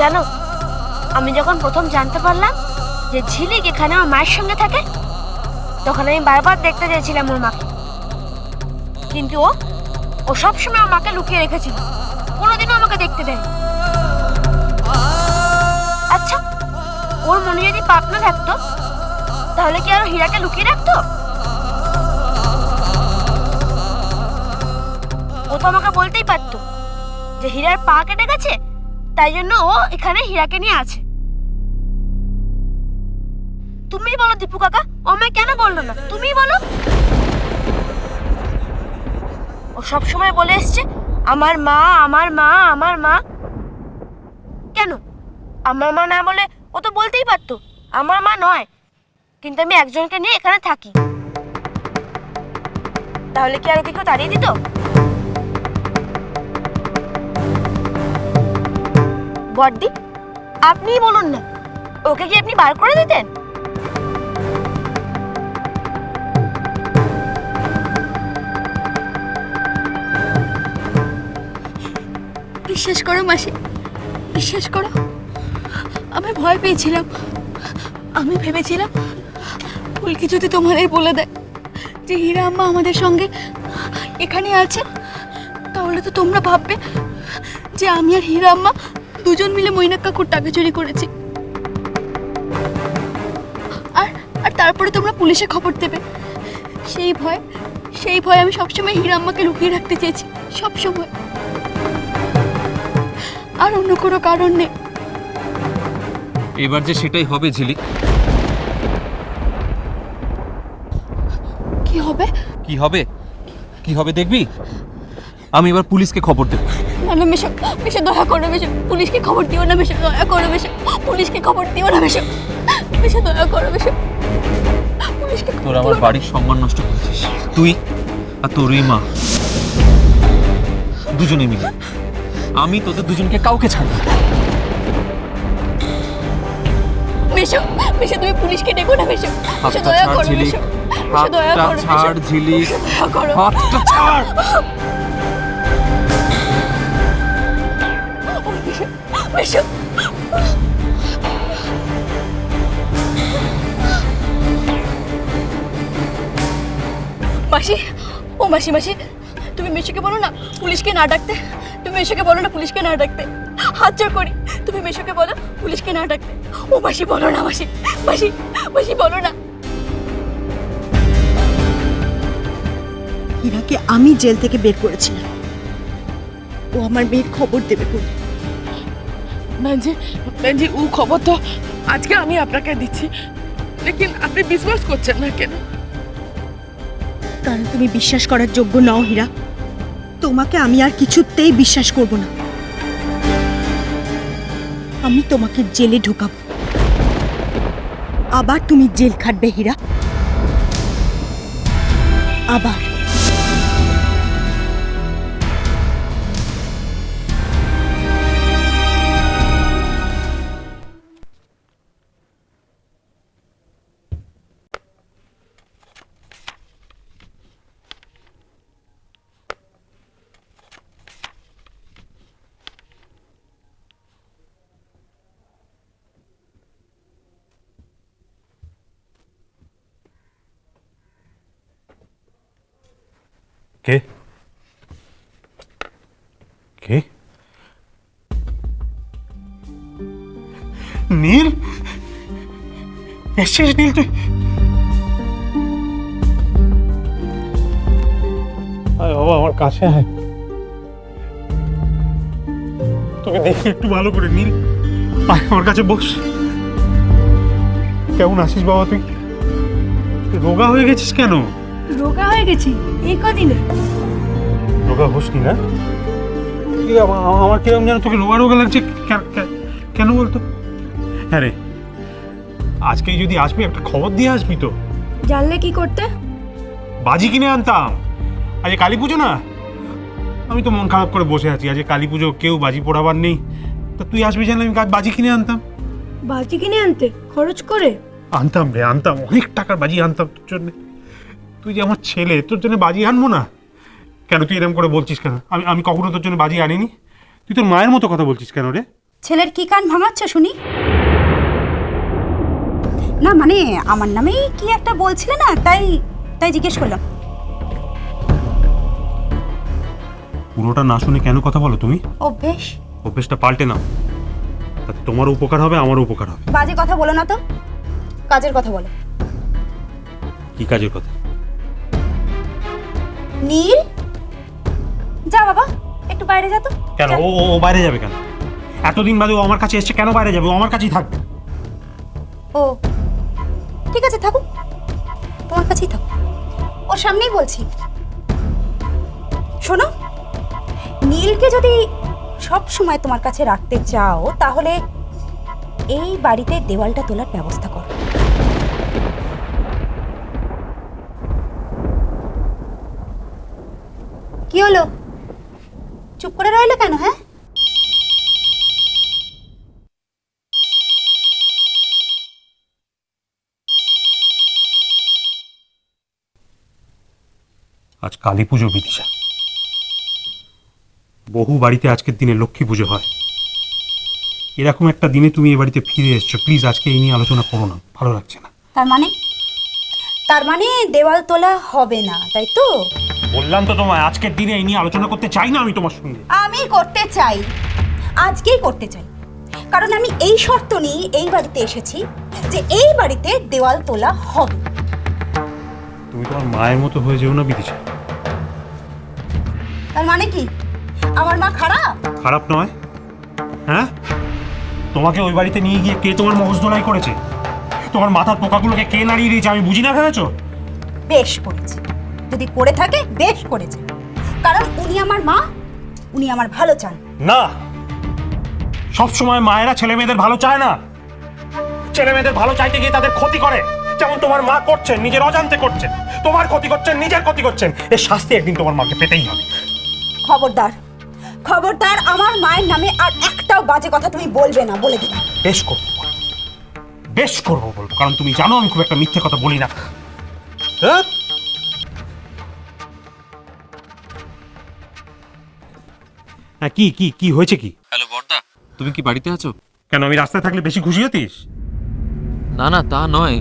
জানো, আমি যখন প্রথম জানতে পারলাম যে ঝিলিক এখানে আমার মায়ের সঙ্গে থাকে, তখন আমি বারবার দেখতে চেয়েছিলাম ওর মাকে। কিন্তু ও ও সবসময় আমার মাকে লুকিয়ে রেখেছিল। কোনোদিনও আমাকে দেখতে দেয় আচ্ছা ওর মনে যদি পাপ না থাকতো, তাহলে কি আরও হীরাকে লুকিয়ে রাখতো? ও তো আমাকে বলতেই পারতো যে হীরার পা কেটে গেছে তাই জন্য ও এখানে হীরাকে নিয়ে আছে। তুমি বলো দীপু কাকা, ও আমায় কেন বলল না? তুমি বলো। ও সব সময় বলে এসছে, আমার মা আমার মা আমার মা। কেন? আমার মা না বলে ও তো বলতেই পারতো, আমার মা নয়, কিন্তু আমি একজনকে নিয়ে এখানে থাকি। তাহলে কি আর ওকে কেউ তাড়িয়ে দিত? বড্ডি আপনিই বলুন না, ওকে কি আপনি বার করে দিতেন? বিশ্বাস করো মাসি, বিশ্বাস করো, আমি ভয় পেয়েছিলাম। আমি ভেবেছিলাম ফুলকি যদি তোমাদের বলে দেয়। যে হীরা আম্মা আমাদের সঙ্গে এখানে আছে, তাহলে তো তোমরা ভাববে যে আমি আর হীরা আম্মা দুজন মিলে মৈনাক কাকুর টাকা চুরি করেছি। আর আর তারপরে তোমরা পুলিশে খবর দেবে। সেই ভয় সেই ভয় আমি সবসময় হীরা আম্মাকে লুকিয়ে রাখতে চেয়েছি সবসময়। আর অন্য কোনো কারণ নেই। এবার যে সেটাই হবে ঝিলিক। কি হবে? কি হবে? কি হবে দেখবি? আমি এবার পুলিশকে খবর দেব। না মেশো মেশো দয়া করো মেশো। পুলিশকে খবর দিও না মেশো দয়া করো মেশো। পুলিশকে খবর দিও না মেশো। মেশো দয়া করো মেশো। পুলিশকে তোর আমার বাড়ির সম্মান নষ্ট করেছিস। তুই আর তোর মা। দুজনে মিলে। আমি তোদের দুজনকে কাউকে ছাড়ব। মেশো মেশো তুমি পুলিশকে ডেকো না মেশো। মেশো দয়া করো মেশো দয়া করো ছাড় ঝিলিক। হাতটা ছাড়। মেশো মাসি, ও মাসি মাসি, তুমি মেশোকে বলো না পুলিশকে না ডাকতে? তুমি মেশোকে বলো না পুলিশকে না ডাকতে? হাত জোর করি, তুমি মেশোকে বলো পুলিশকে না ডাকতে? ও মাসি, বলো না মাসি মাসি মাসি, বলো না। হীরাকে আমি জেল থেকে বের করেছিলাম। ও আমার মেয়ের খবর দেবে বলে। ম্যানজি ম্যানজি ও খবর তো আজকে আমি আপনাকে দিচ্ছি। লেকিন আপনি বিশ্বাস করছেন না কেন? কারণ তুমি বিশ্বাস করার যোগ্য নও, হীরা। তোমাকে আমি আর কিছুতেই বিশ্বাস করব না। আমি তোমাকে জেলে ঢোকাবো। আবার তুমি জেল খাটবে, হীরা। আবার। কে কে নীল এসছিস নীল তুই আয় বাবা আমার কাছে আয় তোকে দেখি একটু ভালো করে নীল আয় আমার কাছে বস কেমন আছিস বাবা তুই রোগা হয়ে গেছিস কেন হয়ে গেছি। এই কদিনে। রোগা হোসনি না আমার কীরকম যেন তোকে রোগা রোগা লাগছে? কেন বলতো? হ্যাঁ রে আজকেই যদি আসবি একটা খবর দিয়ে আসবি তো। জানলে কি করতে? বাজি কিনে আনতাম। আজ কালী পুজো না? আমি তো মন খারাপ করে বসে আছি। আজ কালী পুজো কেউ বাজি পোড়াবার নেই। তা তুই আসবি জানলে আমি বাজি কিনে আনতাম। বাজি কিনে আনতে? খরচ করে? আনতাম রে আনতাম। অনেক টাকার বাজি আনতাম তোর জন্য। তুই যে আমার ছেলে তোর জন্য বাজি আনব না? কেন তুই এরকম করে বলছিস কেন? আমি আমি কখনো তোর জন্য বাজি আনিনি। তুই তোর মায়ের মতো কথা বলছিস কেন রে? ছেলের কি কান ভাঙাচ্ছ শুনি? না মানে আমার নামেই কি একটা বলছিলে না? তাই তাই জিজ্ঞেস করলাম। পুরোটা না শুনে কেন কথা বলো তুমি? অভ্যেস। অভ্যেসটা পাল্টে নাও। তাতে তোমারও উপকার হবে আমারও উপকার হবে। বাজে কথা বলো না তো। কাজের কথা বলো। কি কাজের কথা? নীল? যা বাবা একটু বাইরে যা তো। কেন? ও ও- ও বাইরে যাবে কেন? এতদিন বাদে ও আমার কাছে এসছে কেন বাইরে যাবে? ও আমার কাছেই থাকবে ও ঠিক আছে থাকুক। তোমার কাছেই থাকুক। ওর সামনেই বলছি। শোনো নীলকে যদি সব সময় তোমার কাছে রাখতে চাও তাহলে এই বাড়িতে দেওয়ালটা তোলার ব্যবস্থা করো। কি হলো? চুপ করে রইলে কেন হ্যাঁ? আজ কালী পুজো বিদিশা। বহু বাড়িতে আজকের দিনে লক্ষ্মী পুজো হয়। এরকম একটা দিনে তুমি এ বাড়িতে ফিরে এসছো। প্লিজ আজকে এই নিয়ে আলোচনা করো না ভালো লাগছে না। তার মানে? তার মানে দেওয়াল তোলা হবে না তাই তো? বললাম তো তোমায় আজকের দিনে এই নিয়ে আলোচনা করতে চাই না আমি তোমার সঙ্গে। আমি করতে চাই। আজকেই করতে চাই। কারণ আমি এই শর্ত নিয়ে এই বাড়িতে এসেছি যে এই বাড়িতে দেওয়াল তোলা হবে। তুমি তোমার মায়ের মতো হয়ে যেও না বিদিশা তার মানে কি? আমার মা খারাপ? খারাপ নয়। হ্যাঁ? তোমাকে ওই বাড়িতে নিয়ে গিয়ে কে তোমার মগজ ধোলাই করেছে? তোমার মাথার পোকাগুলোকে কে নাড়িয়ে দিয়েছে আমি বুঝি না ভেবেছো? বেশ করেছে। যদি করে থাকে বেশ করেছে। কারণ উনি আমার মা উনি আমার ভালো চান। না। সব সময় মায়েরা ছেলে মেয়েদের ভালো চায় না। ছেলে মেয়েদের ভালো চাইতে গিয়ে তাদের ক্ষতি করে। যেমন তোমার মা করছেন নিজের অজান্তে করছেন। তোমার ক্ষতি করছেন নিজের ক্ষতি করছেন। এর শাস্তি একদিন তোমার মাকে পেতেই হবে। খবরদার খবরদার আমার মায়ের নামে আর একটাও বাজে কথা তুমি বলবে না বলে দিলাম। বেশ করব। বেশ করব বলব। কারণ তুমি জানো আমি খুব একটা মিথ্যে কথা বলি না। হ্যাঁ কি কি কি হয়েছে কি? হ্যালো বর্দা। তুমি কি বাড়িতে আছো? কেন আমি রাস্তায় থাকলে বেশি খুশি হতিস? না না তা নয়।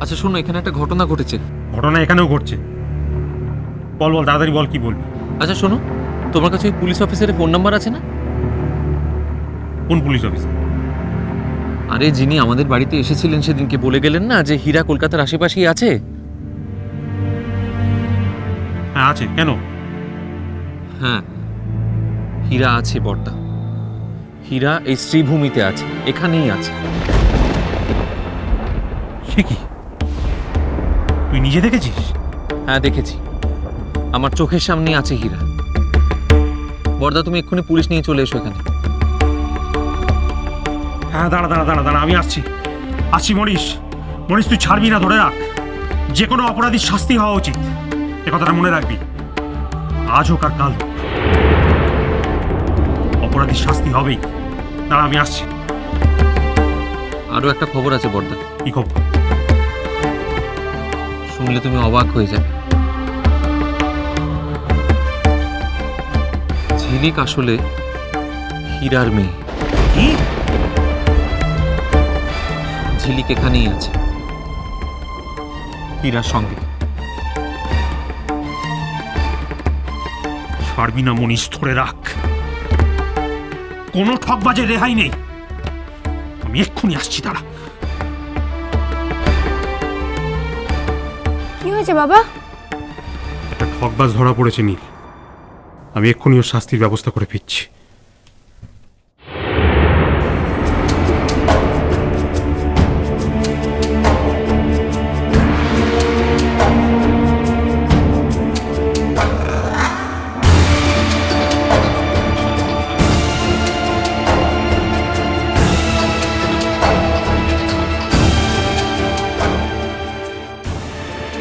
আচ্ছা শোনো এখানে একটা ঘটনা ঘটেছে। ঘটনা এখানেও ঘটছে। বল বল তাড়াতাড়ি বল কি বলবি? আচ্ছা শোনো তোমার কাছে ওই পুলিশ অফিসারের ফোন নাম্বার আছে না? কোন পুলিশ অফিসার? আরে যিনি আমাদের বাড়িতে এসেছিলেন সেদিনকে বলে গেলেন না যে হীরা কলকাতার আশেপাশেই আছে? হ্যাঁ আছে। কেন? হ্যাঁ হীরা আছে বর্দা। হীরা এই শ্রীভূমিতে আছে এখানেই আছে। সে কি? তুই নিজে দেখেছিস? হ্যাঁ দেখেছি। আমার চোখের সামনে আছে হীরা। বর্দা তুমি এক্ষুনি পুলিশ নিয়ে চলে এসো এখানে। হ্যাঁ দাঁড়া দাঁড়া দাঁড়া দাঁড়া আমি আসছি। আসছি মনীষ। মনীষ তুই ছাড়বি না ধরে রাখ। যে কোনো অপরাধীর শাস্তি হওয়া উচিত। এ কথাটা মনে রাখবি। আজ হোক আর কাল হোক। অপরাধীর শাস্তি হবেই। দাঁড়া আমি আসছি। আরও একটা খবর আছে বর্দা। কি খবর? শুনলে তুমি অবাক হয়ে যাবে। ঝিলিক আসলে হীরার মেয়ে। কি? ঝিলিক এখানেই আছে। হীরার সঙ্গে। ছাড়বি না মনীষ ধরে রাখ। কোনো ঠকবাজে রেহাই নেই। আমি এক্ষুনি আসছি দাঁড়া। কি হয়েছে বাবা? একটা ঠকবাজ ধরা পড়েছে নীল। আমি এক্ষুনি ওর শাস্তির ব্যবস্থা করে ফিরছি।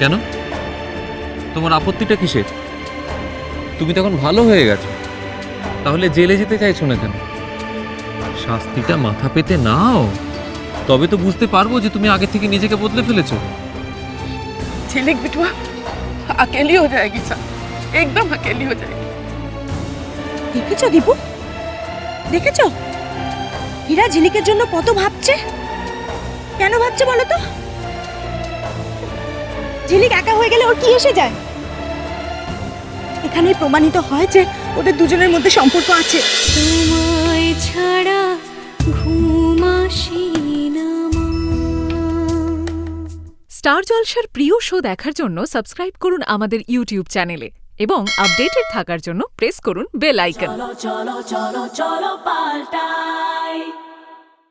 কেন তোমার আপত্তিটা কিসের তুমি তখন ভালো হয়ে গেছো তাহলে জেলে যেতে চাইছো না কেন শাস্তিটা মাথা পেতে নাও তবে তো বুঝতে পারবো যে তুমি আগে থেকে নিজেকে বদলে ফেলেছো झिलिक बिटवा अकेली हो जाएगी सर एकदम अकेली हो जाएगी দেখেছো দীপু দেখেছো হীরা ঝিলিকের জন্য কত ভাবছে কেন ভাবছে বলো তো ঝিলিক একা হয়ে গেলে ওর কি এসে যায়? এখানে প্রমাণিত হয় যে ওদের দুজনের মধ্যে সম্পর্ক আছে। তোমায় ছাড়া ঘুমাসি স্টার জলসার প্রিয় শো দেখার জন্য সাবস্ক্রাইব করুন আমাদের ইউটিউব চ্যানেলে এবং আপডেটেড থাকার জন্য প্রেস করুন বেল আইকন।